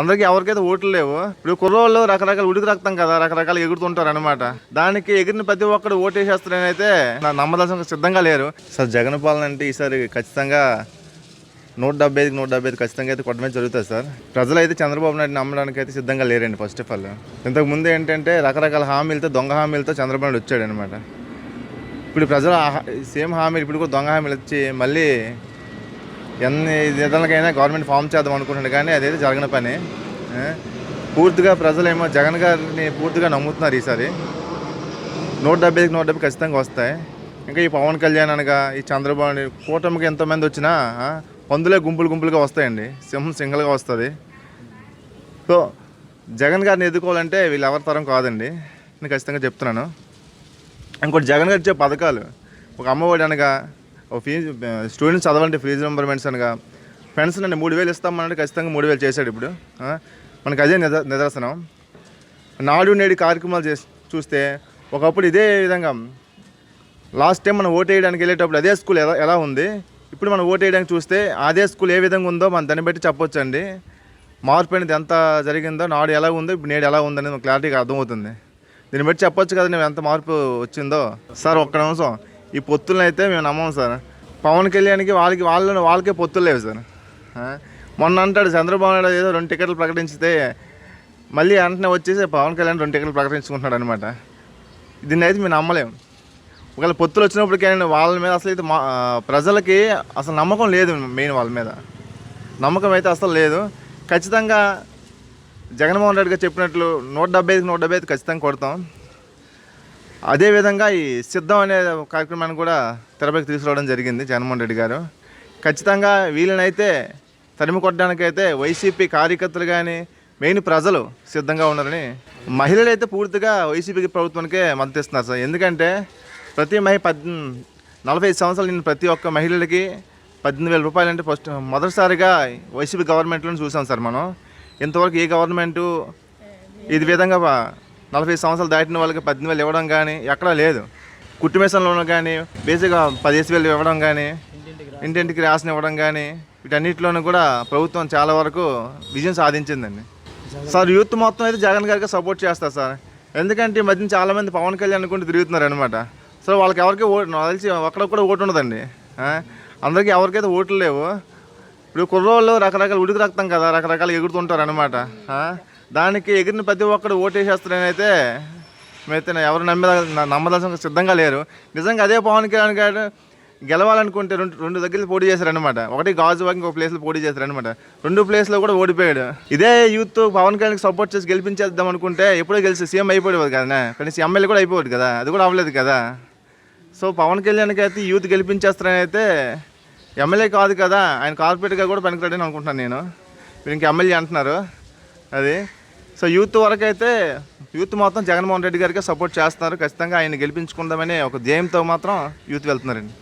అందరికీ ఎవరికైతే ఓట్లు లేవు ఇప్పుడు కుర్రోళ్ళు రకరకాల ఉడికి రక్తం కదా రకరకాల ఎగురుతుంటారు అనమాట దానికి ఎగిరిన ప్రతి ఒక్కరు ఓటేసేస్తారని అయితే నా నమ్మదలసిన సిద్ధంగా లేరు. సార్ జగన్ పాలన అంటే ఈసారి ఖచ్చితంగా నూట డెబ్బై ఐదుకి నూట డెబ్బై ఐదు ఖచ్చితంగా అయితే కొట్టమే జరుగుతుంది సార్. ప్రజలు అయితే చంద్రబాబు నాయుడు నమ్మడానికి అయితే సిద్ధంగా లేరండి ఫస్ట్ ఆఫ్ ఆల్ ఇంతకు ముందు ఏంటంటే రకరకాల హామీలతో దొంగ హామీలతో చంద్రబాబు నాయుడు వచ్చాడు అనమాట ఇప్పుడు ప్రజలు సేమ్ హామీలు ఇప్పుడు కూడా దొంగ హామీలు వచ్చి మళ్ళీ ఎన్ని విధాలకైనా గవర్నమెంట్ ఫామ్ చేద్దాం అనుకుంటున్నాడు కానీ అదైతే జరగని పని. పూర్తిగా ప్రజలేమో జగన్ గారిని పూర్తిగా నమ్ముతున్నారు ఈసారి. నూట డెబ్బైకి నూట డెబ్బై ఖచ్చితంగా వస్తాయి. ఇంకా ఈ పవన్ కళ్యాణ్ అనగా ఈ చంద్రబాబు కూటమికి ఎంతమంది వచ్చినా పందులే గుంపులు గుంపులుగా వస్తాయండి. సింహం సింగల్గా వస్తుంది. సో జగన్ గారిని ఎదుర్కోవాలంటే వీళ్ళు ఎవరి తరం కాదండి. నేను ఖచ్చితంగా చెప్తున్నాను. ఇంకోటి జగన్ గారు ఇచ్చే పథకాలు. ఒక అమ్మఒడి అనగా ఫీజు స్టూడెంట్స్ చదవాలంటే ఫీజు రింబర్మెంట్స్ అనగా ఫ్రెండ్స్ నన్ను మూడు వేలు ఇస్తామన్నట్టు ఖచ్చితంగా మూడు వేలు చేశాడు ఇప్పుడు. మనకు అదే నిద నిదర్శనం. నాడు నేడు కార్యక్రమాలు చేసి చూస్తే ఒకప్పుడు ఇదే విధంగా లాస్ట్ టైం మనం ఓటు వేయడానికి వెళ్ళేటప్పుడు అదే స్కూల్ ఎలా ఎలా ఉంది? ఇప్పుడు మనం ఓటు వేయడానికి చూస్తే అదే స్కూల్ ఏ విధంగా ఉందో మనం దాన్ని బట్టి చెప్పొచ్చండి. మార్పు అనేది ఎంత జరిగిందో నాడు ఎలా ఉందో ఇప్పుడు నేడు ఎలా ఉందనేది క్లారిటీగా అర్థమవుతుంది. దీన్ని బట్టి చెప్పొచ్చు కదా నేను ఎంత మార్పు వచ్చిందో. సార్ ఒక్క నిమిషం. ఈ పొత్తులను అయితే మేము నమ్మం సార్. పవన్ కళ్యాణ్కి వాళ్ళకి వాళ్ళని వాళ్ళకే పొత్తులు లేవు సార్. మొన్న అంటాడు చంద్రబాబు నాయుడు ఏదో రెండు టికెట్లు ప్రకటించితే మళ్ళీ వెంటనే వచ్చేసి పవన్ కళ్యాణ్ రెండు టికెట్లు ప్రకటించుకుంటున్నాడు అనమాట దీన్ని అయితే మేము నమ్మలేము ఒకవేళ పొత్తులు వచ్చినప్పటికైనా వాళ్ళ మీద అసలు అయితే మా ప్రజలకి అసలు నమ్మకం లేదు మెయిన్ వాళ్ళ మీద. నమ్మకం అయితే అసలు లేదు. ఖచ్చితంగా జగన్మోహన్ రెడ్డి గారు చెప్పినట్లు నూట డెబ్బై ఐదుకి నూట డెబ్బై ఐదు ఖచ్చితంగా కొడతాం. అదేవిధంగా ఈ సిద్ధం అనే కార్యక్రమాన్ని కూడా తెరపైకి తీసుకురావడం జరిగింది జగన్మోహన్ రెడ్డి గారు. ఖచ్చితంగా వీళ్ళనైతే తరిమి కొట్టడానికైతే వైసీపీ కార్యకర్తలు కానీ మెయిన్ ప్రజలు సిద్ధంగా ఉన్నారని మహిళలు అయితే పూర్తిగా వైసీపీ ప్రభుత్వానికే మద్దతు ఇస్తున్నారు సార్. ఎందుకంటే ప్రతి మహి పద్ నలభై ఐదు సంవత్సరాలు నేను ప్రతి ఒక్క మహిళలకి పద్దెనిమిది వేల రూపాయలు అంటే ఫస్ట్ మొదటిసారిగా వైసీపీ గవర్నమెంట్లో చూసాం సార్ మనం. ఇంతవరకు ఏ గవర్నమెంటు ఇది విధంగా నలభై సంవత్సరాలు దాటిన వాళ్ళకి పద్దెనిమిది వేలు ఇవ్వడం కానీ ఎక్కడా లేదు. కుటుంబేశంలో కానీ బేసిక్గా పదిహేను వేలు ఇవ్వడం కానీ ఇంటింటికి రాసిన ఇవ్వడం కానీ వీటన్నిటిలోనూ కూడా ప్రభుత్వం చాలా వరకు విజయం సాధించిందండి. సార్ యూత్ మొత్తం అయితే జగన్ గారికి సపోర్ట్ చేస్తారు సార్. ఎందుకంటే ఈ మధ్యన చాలామంది పవన్ కళ్యాణ్ అనుకుంటూ తిరుగుతున్నారు అనమాట సో వాళ్ళకి ఎవరికి ఓటు తెలిసి ఒక్కడ కూడా ఓటు ఉండదండి. అందరికీ ఎవరికైతే ఓట్లు లేవు. ఇప్పుడు కుర్రోళ్ళు రకరకాల ఉడికి రక్తం కదా రకరకాల ఎగురుతుంటారు అనమాట దానికి ఎగిరిన ప్రతి ఒక్కడు ఓటేసేస్తారని అయితే మేమైతే ఎవరు నమ్మే నమ్మదలసిన సిద్ధంగా లేరు. నిజంగా అదే పవన్ కళ్యాణ్ గారు గెలవాలనుకుంటే రెండు రెండు దగ్గర పోటీ చేశారనమాట ఒకటి గాజువాకి ఇంకో ప్లేస్లో పోటీ చేశారనమాట రెండు ప్లేస్లో కూడా ఓడిపోయాడు. ఇదే యూత్ పవన్ కళ్యాణ్కి సపోర్ట్ చేసి గెలిపించేద్దాం అనుకుంటే ఎప్పుడో గెలిచి సీఎం అయిపోయాడు కదా కనీసం ఎమ్మెల్యే కూడా అయిపోవద్దు కదా? అది కూడా అవ్వలేదు కదా? సో పవన్ కళ్యాణ్కి అయితే యూత్ గెలిపించేస్తారని అయితే ఎమ్మెల్యే కాదు కదా? ఆయన కార్పొరేట్గా కూడా పనికిరాడని అనుకుంటున్నాను నేను. మీరు ఇంక ఎమ్మెల్యే అంటున్నారు. అది. సో యూత్ వరకు అయితే యూత్ మొత్తం జగన్మోహన్ రెడ్డి గారికి సపోర్ట్ చేస్తున్నారు. ఖచ్చితంగా ఆయన గెలిపించుకుందామనే ఒక ధ్యేయంతో మాత్రం యూత్ వెళ్తున్నారండి.